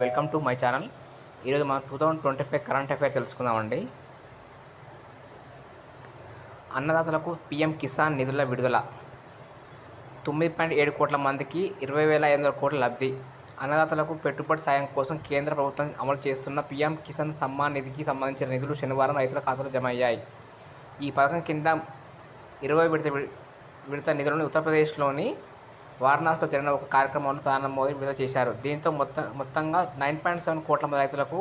Welcome to my channel. ఈరోజు మనం two thousand twenty five current affair తెలుసుకుందామండి. అన్నదాతలకు పిఎం కిసాన్ నిధుల విడుదల. తొమ్మిది పాయింట్ ఏడు కోట్ల మందికి ఇరవై వేల ఐదు వందల కోట్ల లబ్ధి. అన్నదాతలకు పెట్టుబడి సాయం కోసం కేంద్ర ప్రభుత్వం అమలు చేస్తున్న పిఎం కిసాన్ సమ్మాన్ నిధికి సంబంధించిన నిధులు శనివారం రైతుల ఖాతాలో జమ అయ్యాయి ఈ పథకం కింద ఇరవై విడత విడత నిధులను ఉత్తరప్రదేశ్లోని వారణాసిలో జరిగిన ఒక కార్యక్రమంలో ప్రధాని మోదీ విడుదల చేశారు. దీంతో మొత్తం మొత్తంగా నైన్ పాయింట్ సెవెన్ కోట్ల మంది రైతులకు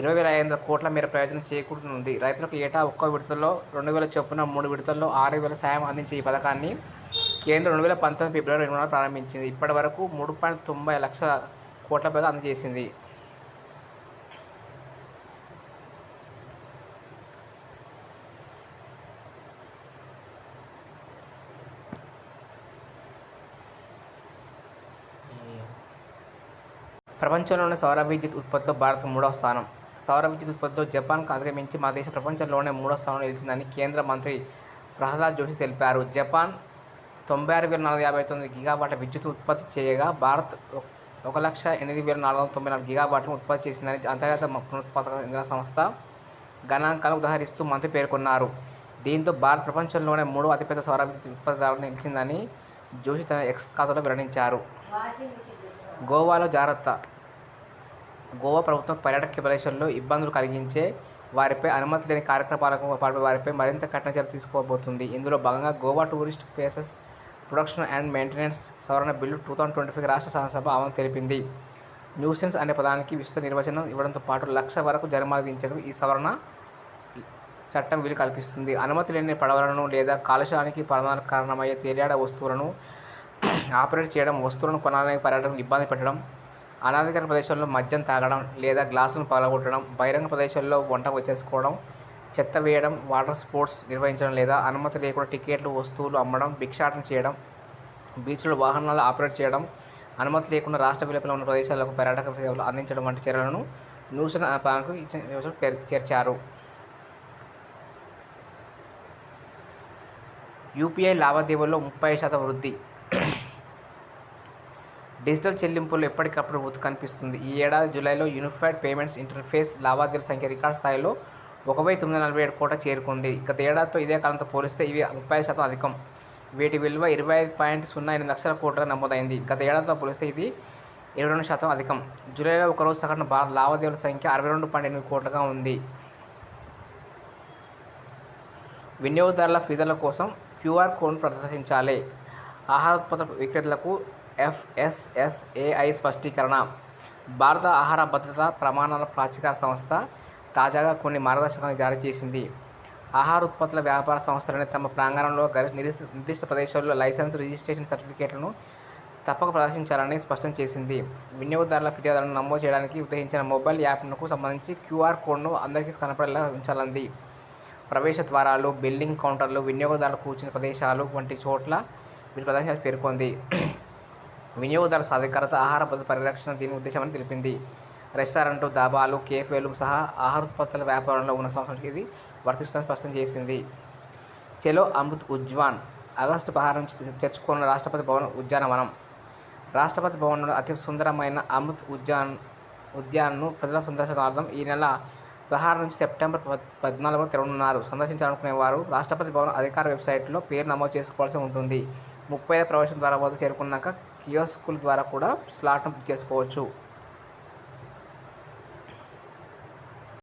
ఇరవై వేల ఐదు వందల కోట్ల మేర ప్రయోజనం చేకూరుతుంది రైతులకు ఏటా ఒక్క విడతల్లో రెండు వేల చొప్పున మూడు విడతల్లో ఆరు వేల సాయం అందించే ఈ పథకాన్ని కేంద్రం రెండు వేల పంతొమ్మిది ఫిబ్రవరి రెండు ప్రారంభించింది. ఇప్పటి వరకు మూడు పాయింట్ తొంభై లక్షల కోట్ల పేద అందజేసింది. ప్రపంచంలోని సౌర విద్యుత్ ఉత్పత్తిలో భారత్ మూడవ స్థానం. సౌర విద్యుత్ ఉత్పత్తిలో జపాన్కు అధిగమించి మన దేశం ప్రపంచంలోనే మూడో స్థానంలో నిలిచిందని కేంద్ర మంత్రి ప్రహ్లాద్ జోషి తెలిపారు. జపాన్ తొంభై ఆరు వేల నాలుగు యాభై తొమ్మిది గిగాబాట్ల విద్యుత్ ఉత్పత్తి చేయగా భారత్ ఒక- లక్ష ఎనిమిది వేల నాలుగు వందల తొంభై నాలుగు గిగాబాట్లను ఉత్పత్తి చేసిందని అంతర్గత పునరుత్పాదక ఇంధన సంస్థ గణాంకాలు ఉదహరిస్తూ మంత్రి పేర్కొన్నారు. దీంతో భారత్ ప్రపంచంలోనే మూడవ అతిపెద్ద సౌర విద్యుత్ ఉత్పత్తిదారులు నిలిచిందని జోషి తన ఎక్స్ ఖాతాలో వెల్లడించారు. గోవాలో జాగ్రత్త. గోవా ప్రభుత్వం పర్యాటక ప్రదేశాల్లో ఇబ్బందులు కలిగించే వారిపై అనుమతి లేని కార్యక్రమాలకు పాల్పడే వారిపై మరింత కఠిన చర్యలు తీసుకోబోతుంది. ఇందులో భాగంగా Goa tourist places production and maintenance సవరణ bill two thousand twenty five రాష్ట్ర శాసనసభ ఆమోదం తెలిపింది. న్యూసెన్స్ అనే పదానికి విస్తృత నిర్వచనం ఇవ్వడంతో పాటు లక్ష వరకు జరిమానా విధించేందుకు ఈ సవరణ చట్టం వీలు కల్పిస్తుంది. అనుమతి లేని పడవలను లేదా కాలుష్యానికి ప్రధాన కారణమయ్యే తేలియాడ వస్తువులను ఆపరేట్ చేయడం వస్తువులను కొనాలని పర్యటనకు ఇబ్బంది పెట్టడం అనాధికార ప్రదేశాల్లో మద్యం తాగడం లేదా గ్లాసులను పగలగొట్టడం బహిరంగ ప్రదేశాల్లో వంట వచ్చేసుకోవడం చెత్త వేయడం వాటర్ స్పోర్ట్స్ నిర్వహించడం లేదా అనుమతి లేకుండా టికెట్లు వస్తువులు అమ్మడం భిక్షాటన చేయడం బీచ్లో వాహనాలు ఆపరేట్ చేయడం అనుమతి లేకుండా రాష్ట్ర వెలుపల ఉన్న ప్రదేశాలకు పర్యాటక సేవలు అందించడం వంటి చర్యలను నూతన పాలకు చేర్చారు. యూపీఐ లావాదేవీల్లో ముప్పై శాతం వృద్ధి. డిజిటల్ చెల్లింపులు ఎప్పటికప్పుడు వృద్ధి కనిపిస్తుంది. ఈ ఏడాది జూలైలో యూనిఫైడ్ పేమెంట్స్ ఇంటర్ఫేస్ లావాదేవీల సంఖ్య రికార్డ్ స్థాయిలో ఒక వెయ్యి తొమ్మిది నలభై ఏడు కోట్ల చేరుకుంది. గత ఏడాదితో ఇదే కాలంతో పోలిస్తే ఇవి ముప్పై శాతం అధికం. వీటి విలువ ఇరవై ఐదు పాయింట్ సున్నా ఎనిమిది లక్షల కోట్లుగా నమోదైంది. గత ఏడాదితో పోలిస్తే ఇది ఇరవై రెండు శాతం అధికం. జూలైలో ఒకరోజు సగటున భారత లావాదేవీల సంఖ్య అరవై రెండు పాయింట్ ఎనిమిది కోట్లుగా ఉంది. వినియోగదారుల ఫీజుల కోసం క్యూఆర్ కోడ్ను ప్రదర్శించాలి. ఆహార ఉత్పత్తుల విక్రేతలకు ఎఫ్ఎస్ఎస్ఏఐ స్పష్టీకరణ. భారత ఆహార భద్రత ప్రమాణాల ప్రాచీక సంస్థ తాజాగా కొన్ని మార్గదర్శకాలను జారీ చేసింది. ఆహార ఉత్పత్తుల వ్యాపార సంస్థలని తమ ప్రాంగణంలో గరి నిర్దిష్ట నిర్దిష్ట ప్రదేశాల్లో లైసెన్స్ రిజిస్ట్రేషన్ సర్టిఫికేట్లను తప్పక ప్రదర్శించాలని స్పష్టం చేసింది. వినియోగదారుల ఫిర్యాదులను నమోదు చేయడానికి ఉద్దేశించిన మొబైల్ యాప్ను సంబంధించి క్యూఆర్ కోడ్ను అందరికీ కనపడేలా ఉంచాలంది. ప్రవేశ ద్వారాలు బిల్లింగ్ కౌంటర్లు వినియోగదారులు కూర్చున్న ప్రదేశాలు వంటి చోట్ల వీటి ప్రదర్శన పేర్కొంది. వినియోగదారుల సాధికారత ఆహార పద పరిరక్షణ దీని ఉద్దేశమని తెలిపింది. రెస్టారెంట్లు దాబాలు కేఫేలు సహా ఆహార ఉత్పత్తుల వ్యాపారంలో ఉన్న సంస్థలకు ఇది వర్తిస్తుందని స్పష్టం చేసింది. చెలో అమృత్ ఉజ్వాన్ ఆగస్టు పదహారు నుంచి తెచ్చుకున్న రాష్ట్రపతి భవన్ ఉద్యానవనం. రాష్ట్రపతి భవన్లో అతి సుందరమైన అమృత్ ఉద్యాన్ ఉద్యాన్ను ప్రజల సందర్శనార్థం ఈ నెల పదహారు నుంచి సెప్టెంబర్ పద్నాలుగులో తెరవనున్నారు. సందర్శించాలనుకునే వారు రాష్ట్రపతి భవన్ అధికార వెబ్సైట్లో పేరు నమోదు చేసుకోవాల్సి ఉంటుంది. ముప్పై ప్రవేశం ద్వారా వద్ద చేరుకున్నాక కియోస్కుల ద్వారా కూడా స్లాట్ను బుక్ చేసుకోవచ్చు.